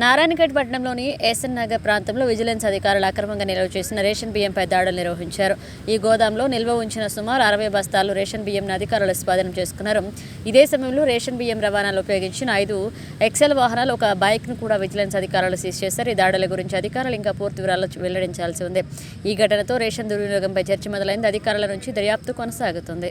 నారాయణఖేడ్ పట్టణంలోని ఎస్ఎన్ నగర్ ప్రాంతంలో విజిలెన్స్ అధికారులు అక్రమంగా నిల్వ చేసిన రేషన్ బియ్యంపై దాడులు నిర్వహించారు. ఈ గోదాంలో నిల్వ ఉంచిన సుమారు అరవై బస్తాలు రేషన్ బియ్యంను అధికారులు స్వాధీనం చేసుకున్నారు. ఇదే సమయంలో రేషన్ బియ్యం రవాణాలో ఉపయోగించిన ఐదు ఎక్సెల్ వాహనాలు ఒక బైక్ను కూడా విజిలెన్స్ అధికారులు సీజ్ చేశారు. ఈ దాడుల గురించి అధికారులు ఇంకా పూర్తి వివరాలు వెల్లడించాల్సి ఉంది. ఈ ఘటనతో రేషన్ దుర్వినియోగంపై చర్చ మొదలైంది. అధికారుల నుంచి దర్యాప్తు కొనసాగుతుంది.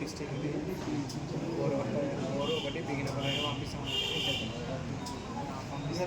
డిస్ట్రిక్ట్ ఓవర్ ఓవర్ ఒకటి దిగిన పరంగా పంపిస్తామని పంపిస్తే.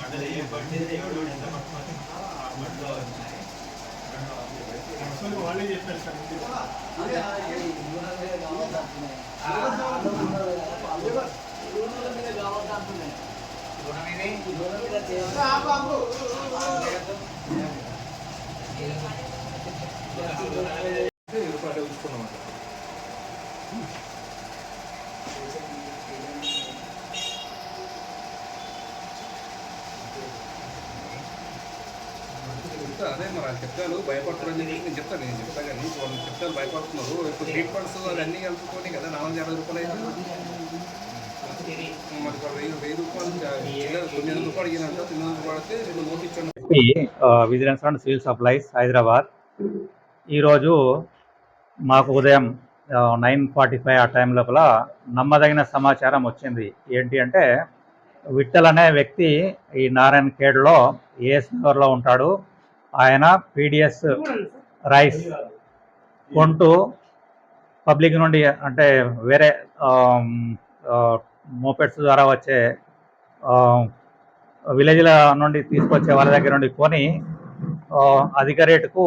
అయిపోయింది ఏం లేదు అందరికీ లేవు చెప్తుంది చాలా వాళ్ళని చెప్తా అదే మరి వాళ్ళు చెప్తాను భయపడుతున్నారని చెప్పి నేను చెప్తాను నేను చెప్తా కానీ వాళ్ళు చెప్తాను భయపడుతున్నారు. ఇప్పుడు ట్రీట్మెంట్స్ అవన్నీ కలుపుకొని కదా నాలుగు యాభై రూపాయలు అయితే. మరి వెయ్యి వెయ్యి రూపాయలు తొమ్మిది వందల రూపాయలు అడిగినంత తొమ్మిది రూపాయలు పడితే రెండు నోట్ ఇచ్చాను. Vigilance and civil supplies Hyderabad. ఈరోజు మాకు ఉదయం నైన్ ఫార్టీ ఫైవ్ ఆ టైం లోపల నమ్మదగిన సమాచారం వచ్చింది. ఏంటి అంటే విఠల్ అనే వ్యక్తి ఈ నారాయణ ఖేడ్లో ఏఎస్ నగర్లో ఉంటాడు ఆయన పీడిఎస్ రైస్ కొంటూ పబ్లిక్ నుండి అంటే వేరే మోపెడ్స్ ద్వారా వచ్చే విలేజ్ల నుండి తీసుకొచ్చే వాళ్ళ దగ్గర నుండి కొని అధిక రేటుకు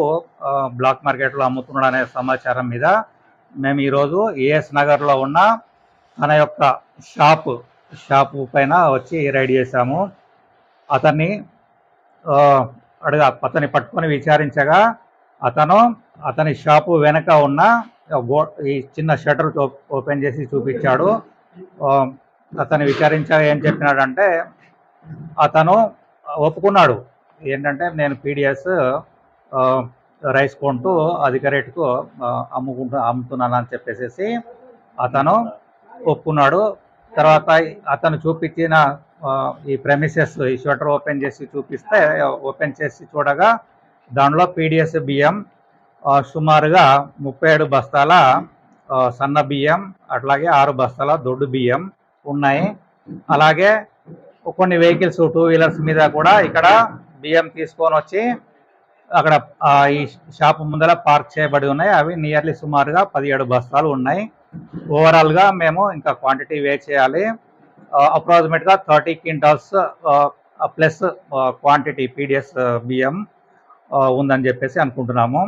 బ్లాక్ మార్కెట్లో అమ్ముతున్నాడు అనే సమాచారం మీద మేము ఈరోజు ఏఎస్ నగర్లో ఉన్న తన యొక్క షాపు షాపు పైన వచ్చి రైడ్ చేశాము. అతన్ని అడుగు అతని పట్టుకొని విచారించగా అతను అతని షాపు వెనక ఉన్న ఈ చిన్న షటర్ ఓపెన్ చేసి చూపించాడు. అతను విచారించగా ఏం చెప్పినాడంటే అతను ఒప్పుకున్నాడు. ఏంటంటే నేను పీడిఎస్ రైస్ కొంటూ అధిక రేటుకు అమ్ముకుంటూ అమ్ముతున్నాను అని చెప్పేసి అతను ఒప్పుకున్నాడు. తర్వాత అతను చూపించిన ఈ ప్రెమిసెస్ ఈ షటర్ ఓపెన్ చేసి చూపిస్తే ఓపెన్ చేసి చూడగా దానిలో పీడిఎస్ బియ్యం సుమారుగా ముప్పై ఏడు బస్తాల సన్న బియ్యం అట్లాగే ఆరు బస్తాల దొడ్డు బియ్యం ఉన్నాయి. అలాగే కొన్ని వెహికల్స్ టూ వీలర్స్ మీద కూడా ఇక్కడ బియ్యం తీసుకొని వచ్చి అక్కడ ఈ షాప్ ముందర పార్క్ చేయబడి ఉన్నాయి. అవి నియర్లీ సుమారుగా పదిహేడు బస్తాలు ఉన్నాయి. ఓవరాల్గా మేము ఇంకా క్వాంటిటీ వే చేయాలి. అప్రాక్సిమేట్గా thirty quintals plus quantity PDS బియ్యం ఉందని చెప్పేసి అనుకుంటున్నాము.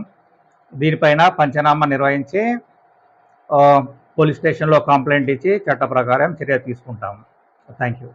దీనిపైన పంచనామా నిర్వహించి పోలీస్ స్టేషన్లో కంప్లైంట్ ఇచ్చి చట్ట ప్రకారం చర్య తీసుకుంటాము. Thank you.